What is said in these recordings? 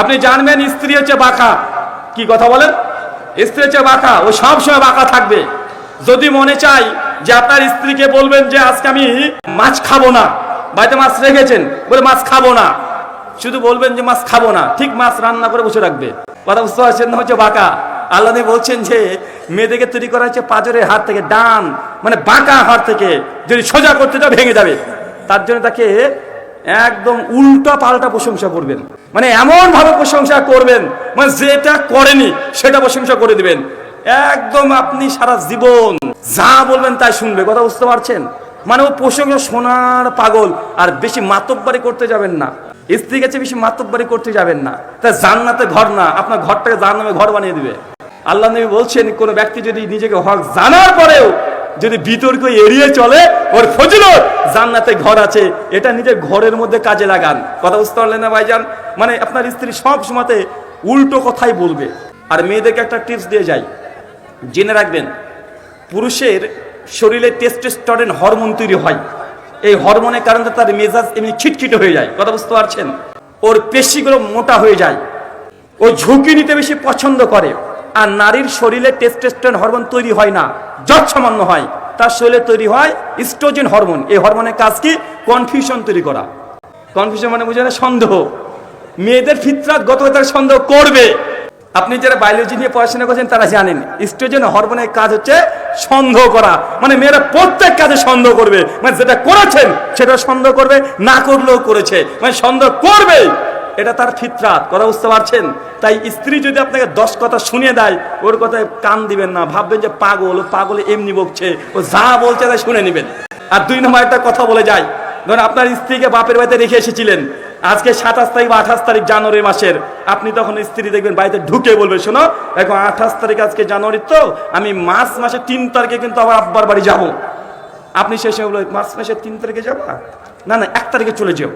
আপনি জানবেন স্ত্রী হচ্ছে বাঁকা। কি কথা বলেন? স্ত্রী হচ্ছে বাঁকা, ও সবসময় বাঁকা থাকবে। যদি মনে চাই যে আপনার স্ত্রীকে বলবেন যে আজকে আমি মাছ খাব না, বাড়িতে মাছ রেখেছেন, বলে মাছ খাব না। শুধু বলবেন যে মাছ খাব না, ঠিক মাছ রান্না করে বসে রাখবে। কথা বুঝতে পারছেন না হচ্ছে বাঁকা? আল্লাহ বলছেন যে মেয়েদেরকে তৈরি করা হচ্ছে পাজরের হাত থেকে, ডান মানে বাঁকা হাত থেকে, যদি সোজা করতে যাও ভেঙে যাবে। তার জন্য তাকে একদম উল্টা পাল্টা প্রশংসা করবেন। মানে এমন ভাবে প্রশংসা করবেন মানে যেটা করেনি সেটা প্রশংসা করে দিবেন। একদম আপনি সারা জীবন যা বলবেন তাই শুনবে, কথা বুঝতে পারছেন? মানে ও প্রশংসা শোনার পাগল, আর বেশি মাতব্বারি করতে যাবেন না। স্ত্রী কাছে বেশি মাতব্বারি করতে যাবেন না। তা জান্নাতে ঘর না, আপনার ঘরটাকে জান্নামে ঘর বানিয়ে দিবে। আল্লাহ নবী বলছেন, কোন ব্যক্তি যদি নিজেকে হক জানার পরেও যদি বিতর্ক এড়িয়ে চলে, ওর ফজিলত, জান্নাতে ঘর আছে, এটা নিজের ঘরের মধ্যে কাজে লাগান। কথা বুঝতে পারলেন না, ভাইজান? মানে আপনার স্ত্রী সব সময়তে উল্টো কথাই বলবে। আর মেয়েদেরকে একটা টিপস দিয়ে যাই। জেনে রাখবেন, পুরুষের শরীরে টেস্টোস্টেরন হরমোন তৈরি হয়। এই হরমোনের কারণে তার মেজাজ এমনি খিটখিটে হয়ে যায়। কথা বুঝতে পারছেন? ওর পেশিগুলো মোটা হয়ে যায়। ও ঝুঁকি নিতে বেশি পছন্দ করে। আর নারীর শরীরে টেস্টোস্টেরন হরমোন তৈরি হয় না, যত সামান্য হয়, তার শরীরে তৈরি হয় ইস্ট্রোজেন হরমোন এই হরমোনের কাজ কি? কনফিউশন তৈরি করা। কনফিউশন মানে বুঝে না সন্দেহ। মেয়েদের ফিতরাত গত তার সন্দেহ করবে। আপনি যারা বায়োলজি নিয়ে পড়াশোনা করছেন, তারা জানেন ইস্ট্রোজেন হরমোনের কাজ হচ্ছে সন্দেহ করা। মানে মেয়েরা প্রত্যেক কাজে সন্দেহ করবে। মানে যেটা করেছেন, সেটা সন্দেহ করবে, না করলেও করেছে। মানে সন্দেহ করবে এটা তার ফিতরাত, কথা বুঝতে পারছেন? তাই স্ত্রী যদি আপনাকে দশ কথা শুনিয়ে দেয়, ওর কথায় কান দিবেন না, ভাববেন যে পাগল, ও পাগল এমনি বকছে, ও যা বলছে তাই শুনে নেবেন। আর দুই নম্বর একটা কথা বলে যায় ধরুন আপনার স্ত্রীকে বাপের বাড়িতে রেখে এসেছিলেন, আজকে সাতাশ তারিখ বা আঠাশ তারিখ জানুয়ারি মাসের, আপনি তখন স্ত্রী দেখবেন বাড়িতে ঢুকে বলবে, শোনো এখন আঠাশ তারিখ আজকে জানুয়ারি তো, আমি মার্চ মাসের তিন তারিখে কিন্তু আবার আব্বার বাড়ি যাব। আপনি সময় বলবেন, মার্চ মাসের তিন তারিখে যাবা? না না, এক তারিখে চলে যাও।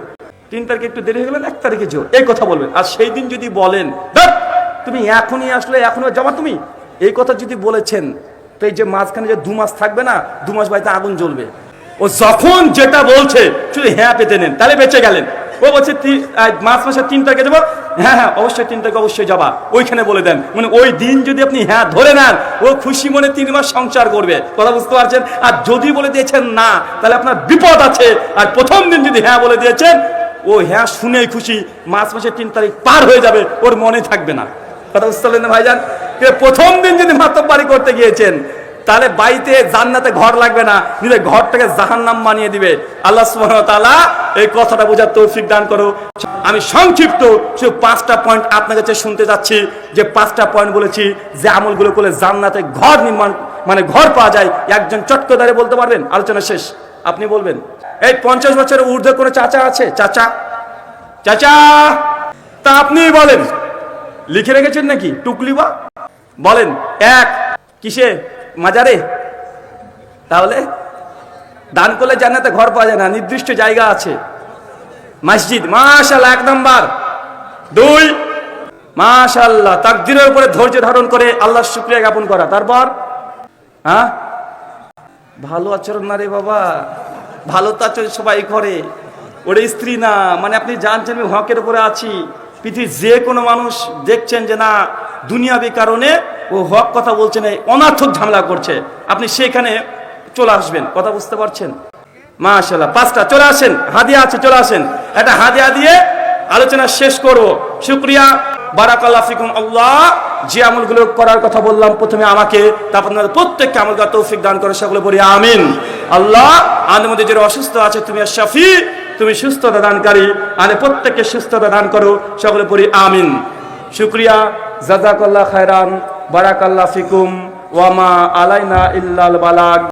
তিন তারিখে একটু দেরি হয়ে গেলেন এক তারিখে যাও এই কথা বলবেন। আর সেই দিন যদি বলেন "ধ্যাৎ, তুমি এখনই আসলে এখনই যাবা তুমি? এই কথা যদি বলেছেন তো এই যে মাঝখানে যে দু মাস থাকবে না দু মাস বাড়িতে আগুন জ্বলবে। ও যখন যেটা বলছে শুধু হ্যাঁ পেতে নেন তাহলে বেঁচে গেলেন। ও বলছে মার্চ মাসের তিন তারিখে যাব? হ্যাঁ হ্যাঁ অবশ্যই তিন তারিখে অবশ্যই যাবা। ওইখানে বলে দেন। মানে ওই দিন যদি আপনি হ্যাঁ ধরে নেন ও খুশি মনে তিন মাস সংসার করবে। কথা বুঝতে পারছেন? আর যদি বলে দিয়েছেন না তাহলে আপনার বিপদ আছে। আর প্রথম দিন যদি হ্যাঁ বলে দিয়েছেন ও হ্যাঁ শুনেই খুশি মাস মাসের তিন তারিখ পার হয়ে যাবে, ওর মনে থাকবে না। কথা বুঝতে পারলেন ভাইজান? প্রথম দিন যদি মাতব্বারি করতে গিয়েছেন, তাহলে বাড়িতে জান্নাতে ঘর লাগবে না, নিজের ঘরটাকে জাহান্নাম বানিয়ে দিবে। আল্লাহ তাআলা এই কথাটা বোঝার তৌফিক দান করো আমি সংক্ষিপ্ত শুধু পাঁচটা পয়েন্ট আপনার কাছে শুনতে যাচ্ছি যে পাঁচটা পয়েন্ট বলেছি, যে আমলগুলো করলে জান্নাতে ঘর নির্মাণ মানে ঘর পাওয়া যায়, একজন চটকে দাঁড়িয়ে বলতে পারবেন? আলোচনা শেষ। আপনি বলবেন, এই পঞ্চাশ বছরের ঊর্ধ্বে কোনো চাচা আছে? চাচা। চাচা। তা আপনি বলেন। লিখে রেখেছেন নাকি? টুকলি বা? বলেন, এক কিসে? মাজারে? তাহলে দান করলে জান্নাতে ঘর পাওয়া যায় না, নির্দিষ্ট জায়গা আছে। মসজিদ মাশাল্লাহ এক নাম্বার। দুই মাশাল্লাহ তাকদিরের উপরে ধৈর্য ধারণ করে আল্লাহর শুক্রিয়া জ্ঞাপন করা। তারপর হ্যাঁ? ভালো আচরণ না রে বাবা। ভালো তো আচরণ সবাই করে। ওরে স্ত্রী না মানে আপনি জানছেন আমি হকের উপরে আছি। পৃথিবীর যে কোনো মানুষ দেখছেন যে না, দুনিয়াবি কারণে ও হক কথা বলছে না, অনার্থক ঝামেলা করছে। আপনি সেখানে চলে আসবেন, কথা বুঝতে পারছেন? মাশাল্লাহ পাঁচটা, চলে আসেন, হাদিয়া আছে, চলে আসেন। একটা হাদিয়া দিয়ে আলোচনা শেষ করব। শুক্রিয়া। বারাকাল্লাহ ফিকুম। আল্লাহ, যে আমলগুলো করার কথা বললাম, প্রথমে আমাকে, তারপর প্রত্যেককে আমল তৌফিক দান করে সকলে বলি আমিন। আল্লাহ, আমাদের মধ্যে যারা অসুস্থ আছে, তুমি শাফি তুমি সুস্থতা দানকারী আর প্রত্যেককে সুস্থতা দান করো, সকলে পড়ি আমিন। শুক্রিয়া। জাজাকাল্লাহ খায়রান। বারাকাল্লাহ ফিকুম। ওয়ামা আলাইনা ইল্লাল বালাগ।